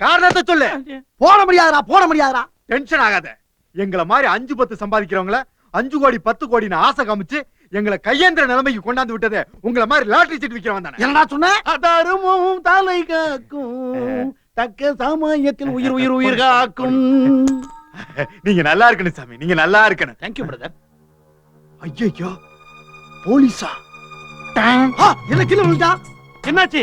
காரணத்தை சொல்லு. போட முடியாதுடா போட முடியாதுடா. டென்ஷன் ஆகாத. எங்கள மாதிரி அஞ்சு பத்து சம்பாதிக்கிறவங்கள அஞ்சு கோடி பத்து கோடின்னு ஆசை காமிச்சு எங்களை கையேந்திர நிலைமைக்கு கொண்டாந்து விட்டதே உங்கள மாதிரி லாட்டரி சீட் விக்கிறவன் தானே. என்னடா சொன்ன? அதருமும் தலை காக்கும். தக்க சமயத்தில் உயிர் உயிர் உயிர் காக்கும். நீங்க நல்லா இருக்கணும் சாமி நீங்க நல்லா இருக்கணும். தேங்க்யூ பிரதர் ஐயோ போலீஸா? என்ன கீழே விழுந்தா? என்னாச்சு?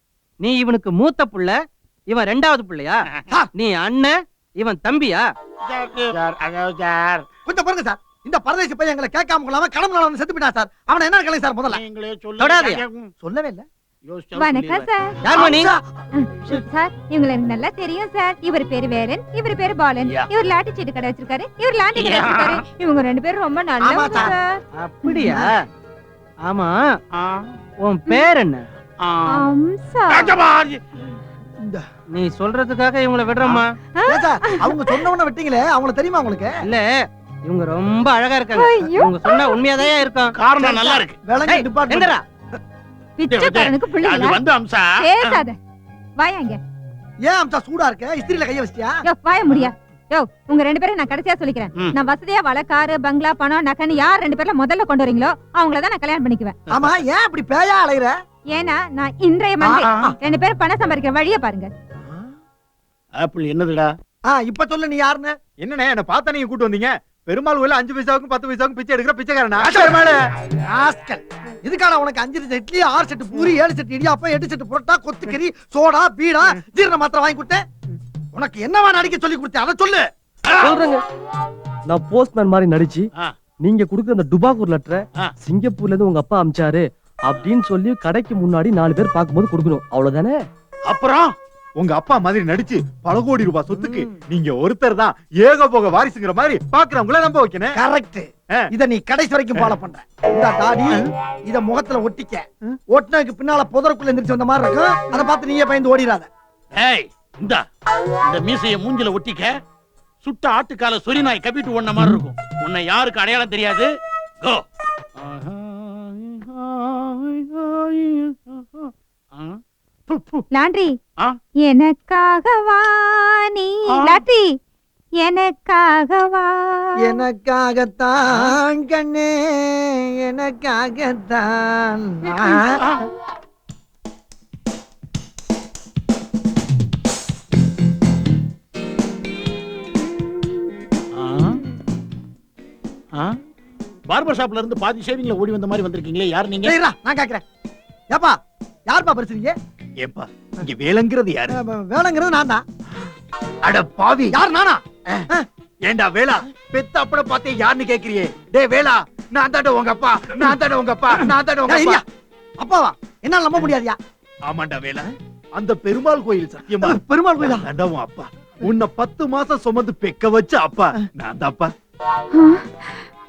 நீ இவனுக்கு மூத்த புள்ள இவன் ரெண்டாவது புள்ளையா. நீ அண்ணன் இவன் தம்பியா? சார், அதாவது சார், கொஞ்சம் பாருங்க சார். இந்த பரதேசி பையன் எங்களை கேட்காம கொள்ளாம கடமை நாள் வந்து செத்து போயிட்டான் சார். அவனை என்ன கலை சார் முதல்ல? நீங்களே தொடாதே. சொல்லுங்க. சொல்லவே இல்ல. யோசிச்சா வணக்கம் சொல்லிடுவேன். சார். யாரும்மா நீ அம்சா, சார். இவங்களை எனக்கு நல்லா தெரியும் சார். இவர் பேரு வேலன் இவர் பேரு பாலன். இவர் லாட்டி சீட்டு கடை வச்சிருக்காரு இவர் லாண்டி கடை. வச்சிருக்காரு. இவங்க ரெண்டு பேரும் ரொம்ப ஆமா நல்லவங்க சார். சார். அப்படியா? ஆமா. ஆ, உன் பேர் என்ன? நீ சொல்றதுக்காக இவங்களை விடுறோமா ஏன் சார் அவங்க சொன்னவன விட்டீங்களே அவங்கள தெரியுமா உங்களுக்கு? இல்ல இவங்க ரொம்ப அழகா இருக்காங்க. இவங்க சொன்னா உண்மையாதான் இருக்கும்? காரணம் நல்லா இருக்கு. டிபார்ட்மெண்ட் எந்திரா. பிச்சைக்காரனுக்கு அது பிள்ளைங்களா? வந்து அம்சா. பேசாத வாயாங்க ஏன் அம்சா சூடா இருக்க? இஸ்திரியில கைய வச்சிட்டியா? யோ வாய முடியா. யோ உங்க ரெண்டு பேரும் நான் கடைசியா சொல்லிக்கிறேன். நான் வசதியா வள காரு பங்களா பணம் நகன்னு யார் ரெண்டு பேர்ல முதல்ல கொண்டு வரீங்களோ அவங்கள தான் நான் கல்யாணம் பண்ணிக்குவேன். ஆமா ஏன் அப்படி பேயா அலையுற? ஏன்னா நான் இன்றைய மண்டே ஆ, ஆ. ரெண்டு பேரும் பணம் சம்பாதிக்கிற வழிய பாருங்க. ஆப்பிள் என்னதுடா? ஆ இப்ப சொல்லு நீ யாருன்னு? என்னண்ணே என்ன பார்த்தா நீங்க கூட்டு வந்தீங்க? பெருமாள் கோயில அஞ்சு பைசாவுக்கும் பத்து பைசாவுக்கும் பிச்சை எடுக்கிற பிச்சைக்காரனா? ராஸ்கல். இதுக்கான உனக்கு அஞ்சு செட் இட்லி ஆறு செட்டு பூரி ஏழு செட்டு இடியாப்பம் எட்டு செட்டு புரோட்டா கொத்துக்கறி சோடா பீடா ஜீரண மாத்திரை வாங்கி கொடுத்தேன். உனக்கு என்னவா நடிக்க சொல்லி கொடுத்தேன்? அதை சொல்லு. சொல்றேங்க. நான் போஸ்ட்மேன் மாதிரி நடிச்சு ஆ. நீங்க குடுக்குற அந்த டுபாகூர் லெட்டரை ஆ. சிங்கப்பூர்ல இருந்து உங்க அப்பா அமிச்சாரு. அப்படின்னு சொல்லி கடைக்கு முன்னாடி நாலு பேர் பார்க்கும்போது கொடுக்கணும். அவ்வளவுதானே? அப்புறம் உங்க அப்பா மாதிரி நடிச்சு பல கோடி ரூபாய் சொத்துக்கு நீங்க ஒருத்தர் தான் ஏக போக வாரிசுங்கிற மாதிரி பாக்குறவங்கள நம்ப வைக்கணும். கரெக்ட். இத நீ கடைசி வரைக்கும் ஃபாலோ பண்ற. இந்த தாடி இத முகத்துல ஒட்டிக்க. ஒட்டினதுக்கு பின்னால புதருக்குள்ள எந்திரிச்சு வந்த மாதிரி இருக்கும். அதை பார்த்து நீயே பயந்து ஓடிடாத ஏய் இந்த. இந்த மீசைய மூஞ்சில ஒட்டிக்க. சுட்ட ஆட்டுக்கால சொறி நாய் கப்பிட்டு ஒண்ண மாதிரி இருக்கும். உன்னை யாருக்கு அடையாளம் தெரியாது? கோ. லாண்ட்ரி? எனக்காகவா நீ? லாண்ட்ரி எனக்காகவா? எனக்காகத்தான் கண்ணே எனக்காகத்தான். பார்பர் ஷாப்ல இருந்து பாதி ஷேவிங்ல ஓடி வந்த மாதிரி வந்திருக்கீங்களே யார் நீங்க? இருடா, நான் கேக்குறேன். ஏப்பா யாருப்பா பேசுறீங்க? ஏப்பா இங்க வேலைங்கிறது யாரு? வேலைங்கிறது நான் தான் அட பாவி. யார் நானா? ஏண்டா வேலா? பெத்த அப்பட பார்த்தே யாருன்னு கேக்குறியே? டேய் வேலா நான் தாண்ட உங்க அப்பா நான் தாண்ட உங்க அப்பா நான் தாண்ட உங்க அப்பா. அப்பாவா? என்னால நம்ப முடியாதியா? ஆமாண்டா வேலா. அந்த பெருமாள் கோயில் சத்தியமா? பெருமாள் கோயிலா? உன் அப்பா. உன்னை பத்து மாசம் சுமந்து பெக்க வச்ச அப்பா. நான் தான்ப்பா.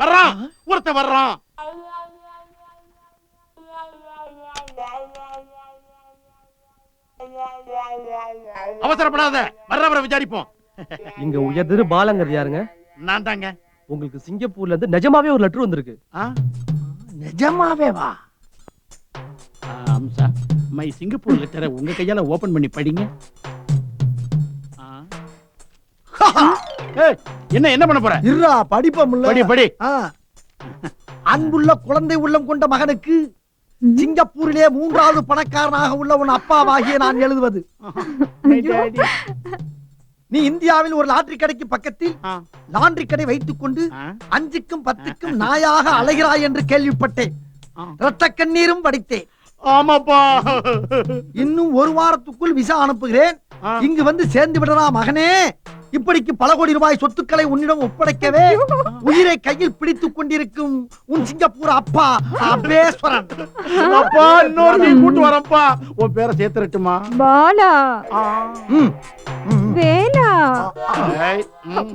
வர்றான். ஒருத்தன் வர்றான். அவசரப்படாத. வர்றவரை விசாரிப்போம். இங்க உயர்திரு பாலங்கிறது யாருங்க? நான் தாங்க. உங்களுக்கு சிங்கப்பூர்ல இருந்து நிஜமாவே ஒரு லெட்டர் வந்திருக்கு? நிஜமாவே வா அம்சா மை சிங்கப்பூர் லெட்டரை உங்க கையால ஓபன் பண்ணி படிங்க. என்ன என்ன பண்ண போற? இருடா படிப்ப படி படி. ஆ. அன்புள்ள குழந்தை உள்ளம் கொண்ட மகனுக்கு சிங்கப்பூரிலே மூன்றாவது பணக்காரனாக உள்ள உன் அப்பாவாகிய நான் எழுதுவது. நீ இந்தியாவில் ஒரு லாட்டரி கடைக்கு பக்கத்தில். லாண்டரி கடை வைத்துக் கொண்டு அஞ்சுக்கும் பத்துக்கும் நாயாக அலைகிறாய் என்று கேள்விப்பட்டேன். ரத்த கண்ணீரும் வடித்தேன். ஆமாப்பா. இன்னும் ஒரு வாரத்துக்குள் விசா அனுப்புகிறேன். இங்கு வந்து சேர்ந்து விடறா மகனே. இப்படிக்கு பல கோடி ரூபாய் சொத்துக்களை உன்னிடம் ஒப்படைக்கவே உயிரை கையில் பிடித்துக் கொண்டிருக்கும் உன் சிங்கப்பூர் அப்பா அபேஸ்வரன் அப்பா இன்னொரு நீ கூட்டு வரப்பா உன் பேரை சேர்த்துறட்டுமா பாலா. வேலா.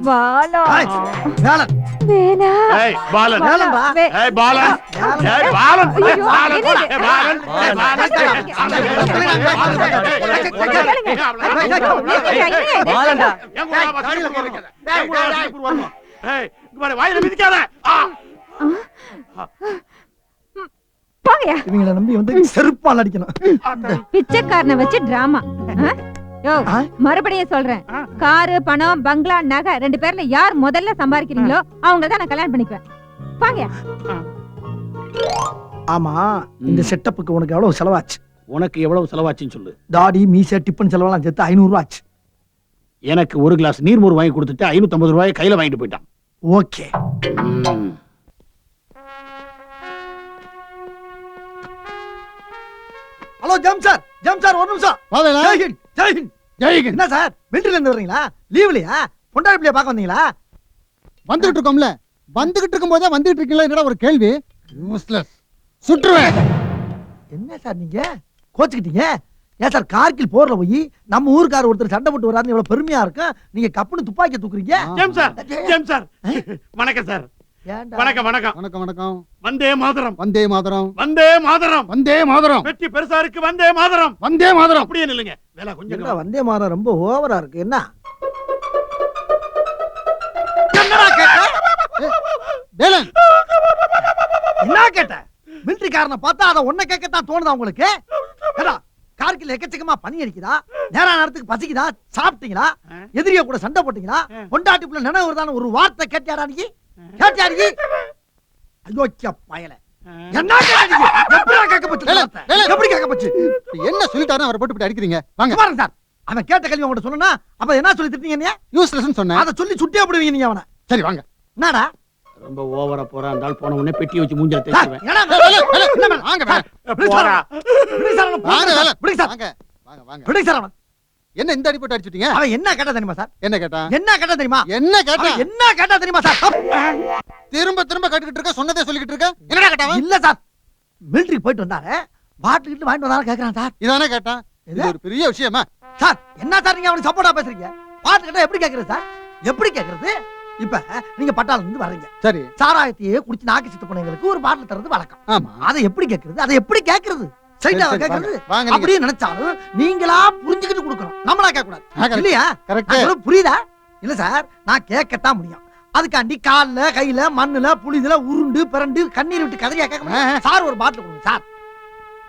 பாலா வேலன் வேலா ஏய், பாலன் ஏய். ஏய் ஏய்? ஏய், ஏய், பாலன்டா வாயில மிதிக்காத. ஆ. போங்கயா இவங்களை நம்பி வந்து செருப்பால் அடிக்கணும். பிச்சைக்காரனை வச்சு டிராமா யோ ஆ? மறுபடியும் சொல்றேன். காரு பணம் பங்களா நகை ரெண்டு பேர்ல யார் முதல்ல சம்பாதிக்கிறீங்களோ அவங்க தான் நான் கல்யாணம் பண்ணிக்குவேன். பாங்க ஆமா இந்த செட்டப்புக்கு உனக்கு எவ்வளவு செலவாச்சு? உனக்கு எவ்வளவு செலவாச்சுன்னு சொல்லு. தாடி மீசை டிப்பன் செலவெல்லாம் சேர்த்து ஐநூறு ரூபா ஆச்சு. எனக்கு ஒரு கிளாஸ் நீர்மோர் வாங்கி கொடுத்துட்டு ஐநூத்தி ஐம்பது ரூபாய் கையில வாங்கிட்டு போயிட்டான். ஓகே. ஹலோ ஜெம் சார் ஜெம் சார் ஒரு நிமிஷம். ஜெய்ஹிந்த் ஜெய்ஹிந்த் ஜெயிகன் என்ன சார் மிலிட்டரில இருந்து வர்றீங்களா? லீவ்லயா பொண்டாடி பிள்ளைய பார்க்க வந்தீங்களா? வந்துகிட்டு இருக்கோம்ல. வந்துகிட்டு இருக்கும் போதே வந்துகிட்டு இருக்கீங்களா? என்னடா ஒரு கேள்வி? யூஸ்லெஸ் சுற்றுவேன். என்ன சார் நீங்க? கோச்சுக்கிட்டீங்க? ஏன் சார் கார்கில் போர்ல போய் நம்ம ஊருக்கார ஒருத்தர் சண்டை போட்டு வராருன்னு எவ்வளவு பெருமையா இருக்கும் நீங்க கப்புன்னு துப்பாக்கி தூக்குறீங்க? ஜெம் சார் ஜெம் சார். வணக்கம் சார். ஏன்டா? வணக்கம் வணக்கம். வணக்கம் வணக்கம். வந்தே மாதரம். வந்தே மாதரம். வந்தே மாதரம். வந்தே மாதரம். வெற்றி பெருசா இருக்கு வந்தே மாதரம். வந்தே மாதரம். அப்படியே நில்லுங்க. வேலை கொஞ்சம் வந்தே மாதம் ரொம்ப ஓவரா இருக்கு. என்ன? வேலன். என்ன கேட்ட? மிலிட்டரிக்காரனை பார்த்தா அதை ஒன்ன கேட்கத்தான் தோணுதா உங்களுக்கு? ஏடா கார்கில் எக்கச்சக்கமா பனி அடிக்குதா? நேரா நேரத்துக்கு பசிக்குதா? சாப்பிட்டீங்களா? எதிரிய கூட சண்டை போட்டீங்களா? பொண்டாட்டிப்புல நினைவு வருதான்னு ஒரு வார்த்தை கேட்டியாடா நீ? கேட்டியா நீ அயோக்கிய பயல. என்ன. எப்படி கேட்க போச்சு? என்ன சொல்லிட்டாரு அவரை போட்டு அடிக்கிறீங்க? வாங்க. பாருங்க சார் அவன் கேட்ட கேள்வி உங்கள்ட்ட சொன்னா அப்ப என்ன சொல்லி திட்டீங்க யூஸ்லெஸ் சொன்னேன். அதை சொல்லி சுட்டே போடுவீங்க நீங்க அவனை. சரி வாங்க. என்னடா? ரொம்ப ஓவரா போறா. இருந்தால் போன உடனே பெட்டி வச்சு மூஞ்சல தேய்ச்சுவேன் என்ன இந்த அடிப்பட்டு அடிச்சிட்டீங்க? அவன் என்ன கேட்டா தெரியுமா சார்? என்ன கேட்டா? என்ன கேட்டா தெரியுமா? என்ன கேட்டா? என்ன கேட்டா தெரியுமா சார்? திரும்ப திரும்ப கட்டுக்கிட்டு இருக்க சொன்னதே சொல்லிக்கிட்டு இருக்க. என்னடா கேட்டா? இல்ல சார். மிலிட்டரிக்கு போயிட்டு வந்தாரு. பாட்டில் கிட்ட வாங்கிட்டு வந்தாலும் கேக்குறான் சார். இதானே கேட்டான் இது இது? ஒரு பெரிய விஷயமா? சார் என்ன சார் நீங்க அவனுக்கு சப்போர்ட்டா பேசுறீங்க? பாட்டு கிட்ட எப்படி கேக்குறது சார்? எப்படி கேக்குறது? இப்ப நீங்க பட்டாளம் இருந்து வர்றீங்க. சரி. சாராயத்தையே குடிச்சு நாக்கு சித்து போனவங்களுக்கு ஒரு பாட்டில் தர்றது வழக்கம். ஆமா. அதை எப்படி கேக்குறது அதை எப்படி வாங்க, வாங்க நீங்க. அப்படியே நினைச்சாலும் நீங்களா புரிஞ்சுக்கிட்டு கொடுக்கணும். நம்மளா கேட்க. இல்லையா? கரெக்ட். புரியுதா? இல்ல சார் நான் கேட்கத்தான் முடியும். அதுக்காண்டி கால்ல கையில மண்ணுல புளிதுல உருண்டு பிறண்டு கண்ணீர் விட்டு கதறியா கேட்க சார் ஒரு பாட்டில் கொடுங்க சார்.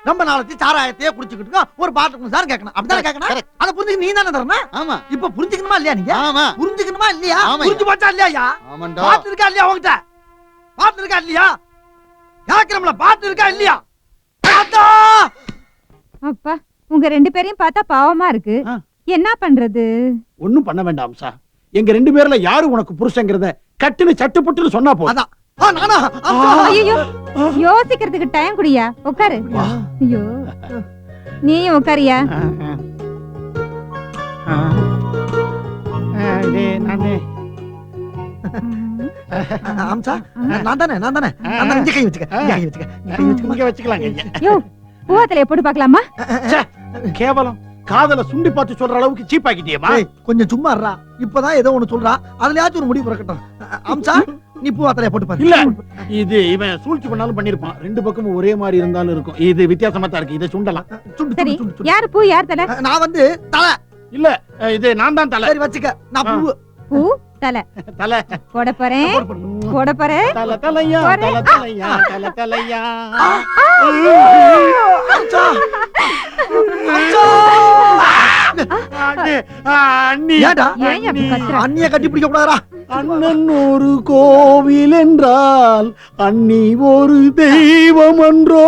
ரொம்ப நாளைக்கு சாராயத்தையே குடிச்சுக்கிட்டு ஒரு கொடுங்க சார் கேட்கணும் அப்படிதானே கேட்கணும். அதை புரிஞ்சுக்க நீ தானே தரணும்? ஆமா. இப்ப புரிஞ்சுக்கணுமா இல்லையா நீங்க? ஆமா. புரிஞ்சுக்கணுமா இல்லையா. புரிஞ்சு போச்சா இல்லையா ஆமாண்டா. பாட்டு இருக்கா இல்லையா உங்ககிட்ட? பாட்டு இருக்கா இல்லையா? கேக்குறோம்ல பாட்டு இருக்கா இல்லையா? பாத்தா! அப்பா உங்க ரெண்டு பேரையும் பார்த்தா பாவமா இருக்கு. ஆ. என்ன பண்றது? ஒண்ணும் பண்ண வேண்டாம் சார் எங்க ரெண்டு பேர்ல யாரு உனக்கு புருஷங்கிறத கட்டுன்னு சட்டுப்புட்டுன்னு சொன்னா போதும். நானா? அம்மா. ஐயோ யோசிக்கிறதுக்கு டைம் குடியா? உட்காரு. ஐயோ நீயும் உட்காரியா? அம்சா நான் தானே நான் தானே. நான் தானே இங்க கை வச்சுக்க இங்க கை வச்சுக்க இங்க கை வச்சுக்க. இங்க வச்சுக்கலாங்க ஐயா. யோ பூவத்திலைய போட்டு பார்க்கலாமா? கேவலம். காதல சுண்டி பார்த்து சொல்ற அளவுக்கு சீப் ஆக்கிட்டியேமா ஏய், கொஞ்சம் சும்மா இருடா. இப்பதான் ஏதோ ஒண்ணு சொல்றா. அதுலயாச்சும் ஒரு முடிவு பிறக்கட்டும். அம்சா நீ பூ அத்தலைய போட்டு பாரு. இல்ல. இது இவன் சூழ்ச்சி பண்ணாலும் பண்ணிருப்பான். ரெண்டு பக்கமும் ஒரே மாதிரி இருந்தாலும் இருக்கும். இது வித்தியாசமா தான் இருக்கு. இதை சுண்டலாம். சுண்டு சரி யாரு பூ யார் தலை? நான் வந்து தலை. இல்ல இது நான் தான் தலை. சரி வச்சுக்க. நான் பூ. பூ தலை. தலை. போட போறேன். போடு, போறேன். தலை தலையா. தலை தலையா தலை தலையா. அம்சா அம்சா அண்ணே, ஏன்டா? ஏன் அப்படி கத்துற? அண்ணிய கட்டி பிடிக்க கூடாதா அண்ணன் ஒரு கோவில் என்றால் அன்னி ஒரு தெய்வம் என்றோ